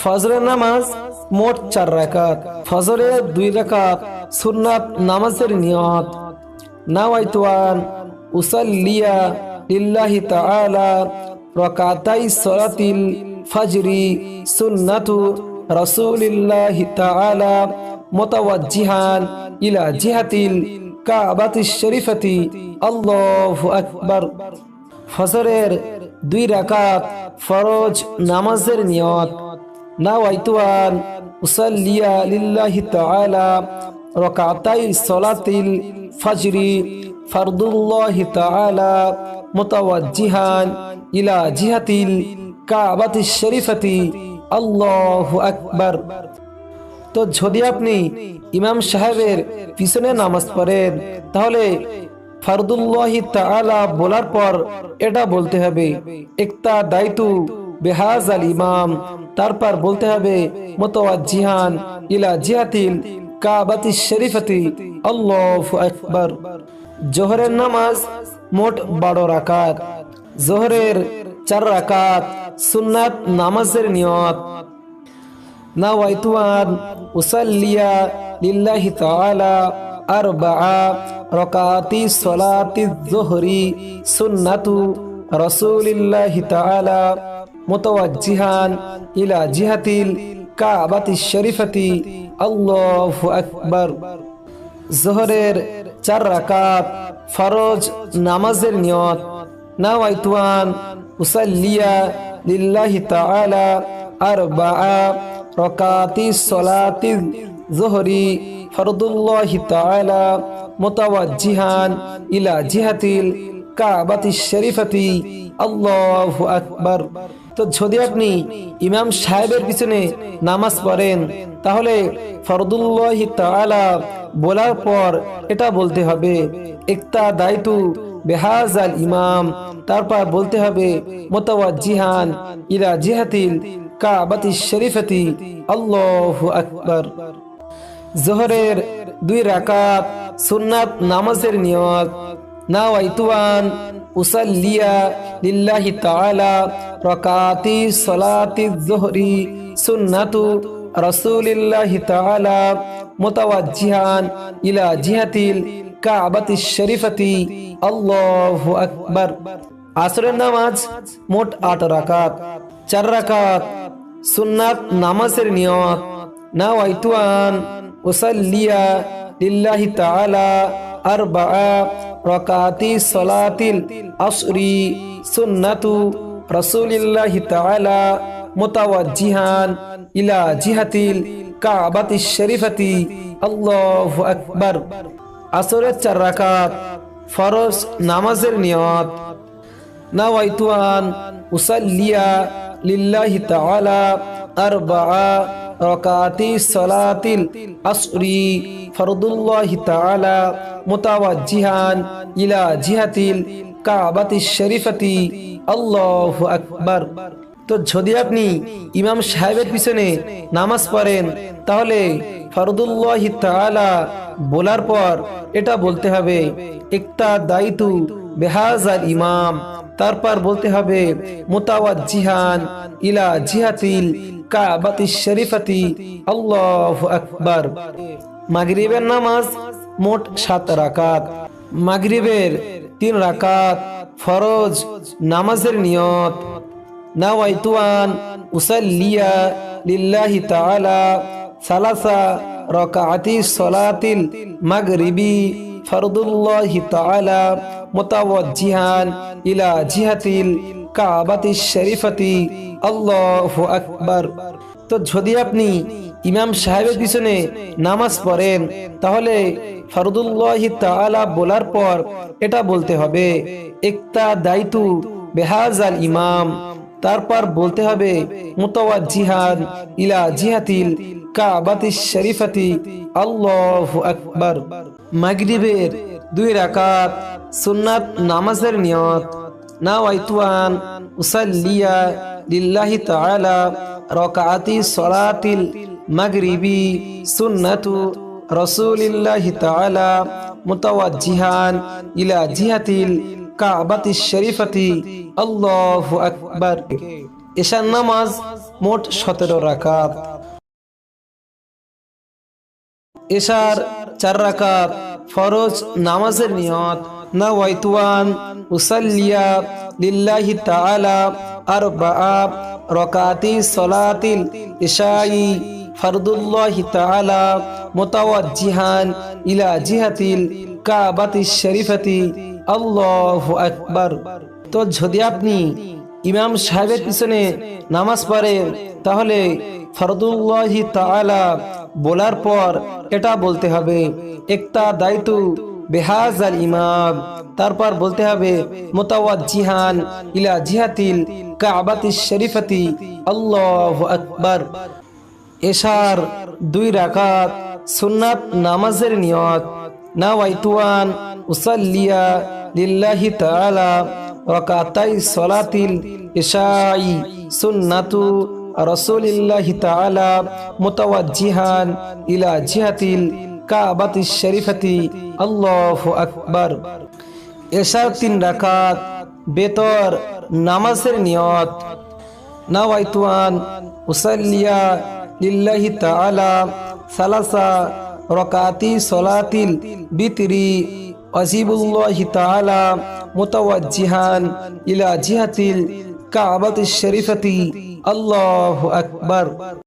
ফজরের নামাজ মোট চার রাকাত। ফজরে দুই রাকাত সুন্নাত নামাজের নিয়ত। নাওয়াইতুয়ান, উসাল্লিয়া লিল্লাহি তাআলা, রাকাতাই সলাতিল ফজরি, সুন্নাতু রাসূলিল্লাহি তাআলা, মুতাওয়াজ্জিহান ইলা জিহাতিল কাবাতিশ শরীফাতি। আল্লাহু আকবার। ফজরের দুই রাকাত ফরজ নামাজের নিয়ত। নাওয়াইতুয়ান উসাল্লিয়া লিল্লাহি তাআলা, রাকাতাই সলাতিল ফজরি, ফরদুল্লাহি তাআলা, মুতাওয়াজ্জিহান ইলা জিহাতিল কাবাতিশ শরীফাতি। আল্লাহু আকবার। তো যদি আপনি ইমাম সাহেবের পিছনে নামাজ পড়েন, তাহলে ফারদুল্লাহি তাআলা বলার পর এটা বলতে হবে, একতা দায়িতু বেহাজ আল ইমাম। তারপর বলতে হবে মোতওয়াজিহান ইলা জিহাতিল কাবাতি শরীফতি। আল্লাহ আকবর। জোহরের নামাজ মোট বারো রাকাত। জোহরের চার রাকাত সুন্নাত নামাজের নিয়ত। না ওয়াইতুয়ান উসাল্লিয়া লিল্লাহি তাআলা আরবা রাকাতি সালাতি যুহরি সুন্নাতু রাসূলিল্লাহি তাআলা মোতাওয়াজ্জিহান ইলা জিহাতিল কাবাতি শরীফাতি। আল্লাহু আকবার। জোহরের চার রাকাত ফরজ নামাজের নিয়ত। নাওয়াইতুয়ান উসাল্লিয়া লিল্লাহি তাআলা আরবাআ রকাতি সলাতি জোহরি ফরদুল্লাহি তাআলা মোতাওয়াজ্জিহান ইলা জিহাতিল কাবাতি শরীফাতি। আল্লাহু আকবার। তো যদি আপনি ইমাম সাহেবের পিছনে নামাজ পড়েন, তাহলে ফরদুল্লাহি বলার পর এটা বলতে হবে ইকতা দায়িতু বেহাজ আল ইমাম। তারপর বলতে হবে, মোতাওয়াজ্জিহান ইলা জিহাতিল কাবাতি শরীফাতি। আল্লাহু আকবার। জোহরের দুই রাকাত সুন্নাত নামাজের নিয়ত। নাওয়াইতুয়ান উসাল্লিয়া লিল্লাহি তাআলা রাকাতি সলাতি যুহরি সুন্নাতু রাসূলিল্লাহি তাআলা মুতাওয়াজ্জিহান ইলা জিহাতিল কাবাতি শরীফাতি। আল্লাহু আকবার। আসরের নামাজ মোট আট রাকাত। চার রাকাত সুন্নাত নামাজের নিয়ত। নাওয়াইতুয়ান উসাল্লিয়া লিল্লাহি তাআলা আরবাআ রাকাতি সলাতিল আসরি সুন্নাতু রাসূলিল্লাহি তাআলা মুতাওয়াজ্জিহান ইলা জিহাতিল কাবাতি শরীফাতি। আল্লাহু আকবার। আসরের চার রাকাত, ফরজ নামাজের নিয়ত। নাওয়াইতুয়ান উসাল্লিয়া লিল্লাহি তাআলা আরবাআ রাকাতি সলাতিল আসরি। ফরদুল্লাহি তাআলা মুতাওয়াজ্জিহান ইলা জিহাতিল কাবাতি শরীফাতি আকবার। তো যদি আপনি ইমাম সাহেবের পিছনে নামাজ পড়েন, তাহলে ফরদুল্লাহি তাআলা বলার পর এটা বলতে হবে একটা দায়িতু বেহাজ আর ইমাম। তারপর বলতে হবে, মুতাওয়াজ্জিহান ইলা জিহাতিল কাবাতি শরীফাতি, আল্লাহু আকবার। মাগরিবের নামাজ মোট সাত রাকাত। মাগরিবের তিন রাকাত ফরজ, নামাজের নিয়ত। নাওয়াইতুয়ান উসাল্লিয়া লিল্লাহি তাআলা সালাসা রাকাতি সলাতিল মাগরিবি ফরদুল্লাহি তাআলা মুতাওয়াজ্জিহান ইলা জিহাতিল কাবাতি শরীফাতি। আল্লাহু আকবার। তো যদি আপনি ইমাম সাহেবের পিছনে নামাজ পড়েন, তাহলে ফরদুল্লাহি তাআলা বলার পর এটা বলতে হবে একতা দায়িতু বেহাজ আল ইমাম। তারপর বলতে হবে, মুতাওয়াজ্জিহান ইলা জিহাতিল কাবাতি শরীফাতি। আল্লাহু আকবার। মাগরিবের দুই রাকাত সুন্নাত নামাজের নিয়ত। নাওয়াইতুয়ান উসাল্লিয়া লিল্লাহি তাআলা। রাকাতি সলাতিল মাগরিবি সুন্নাতু রাসূলিল্লাহি তাআলা মুতাওয়াজ্জিহান ইলা জিহাতিল কাবাতি শরীফাতি। আল্লাহু আকবার। এশার নামাজ মোট সতেরো রাকাত। এশার চার রাকাত। ফরজ নামাজের নিয়ত। না ওয়াইতুয়ান উসাল্লিয়া লিল্লাহি তাআলা, আরবাআ, রকাতি সলাতিল ইশাই, ফরদুল্লাহি তাআলা, মুতাওয়াজ্জিহান ইলা জিহাতিল কাবাতি শরীফাতি। আল্লাহু আকবার। তো যদি আপনি ইমাম সাহেবের পিছনে নামাজ পড়ে, তাহলে ফরদুল্লাহি তাআলা বলার পর এটা বলতে হবে একটা দায়িত্ব বেহাজ আল ইমাম। তারপর বলতে হবে, মোতাওয়াজ্জিহান ইলা জিহাতিল কাবাতি শরীফাতি। আল্লাহ আকবার। এশার দুই রাকাত সুন্নাত নামাজের নিয়ত। না ওয়াইতুয়ান উসাল্লিয়া লিল্লাহি তাআলা রাকাতাই সলাতিল ইশাই সুন্নাতু রাসূলিল্লাহি তাআলা মুতাওয়াজ্জিহান ইলা জিহাতিল কাবাতি শরীফাতি। আল্লাহু আকবার। এশার তিন রাকাত, বেতর, নামাজের নিয়ত। নাওয়াইতুয়ান, উসাল্লিয়া লিল্লাহি তাআলা সালাসা রকাতি সলাতিল বিতরি। আজিবুল্লাহি তাআলা মুতাওয়াজ্জিহান ইলা জিহাতিল কাবাতিশ শরীফাতি। আল্লাহু আকবার।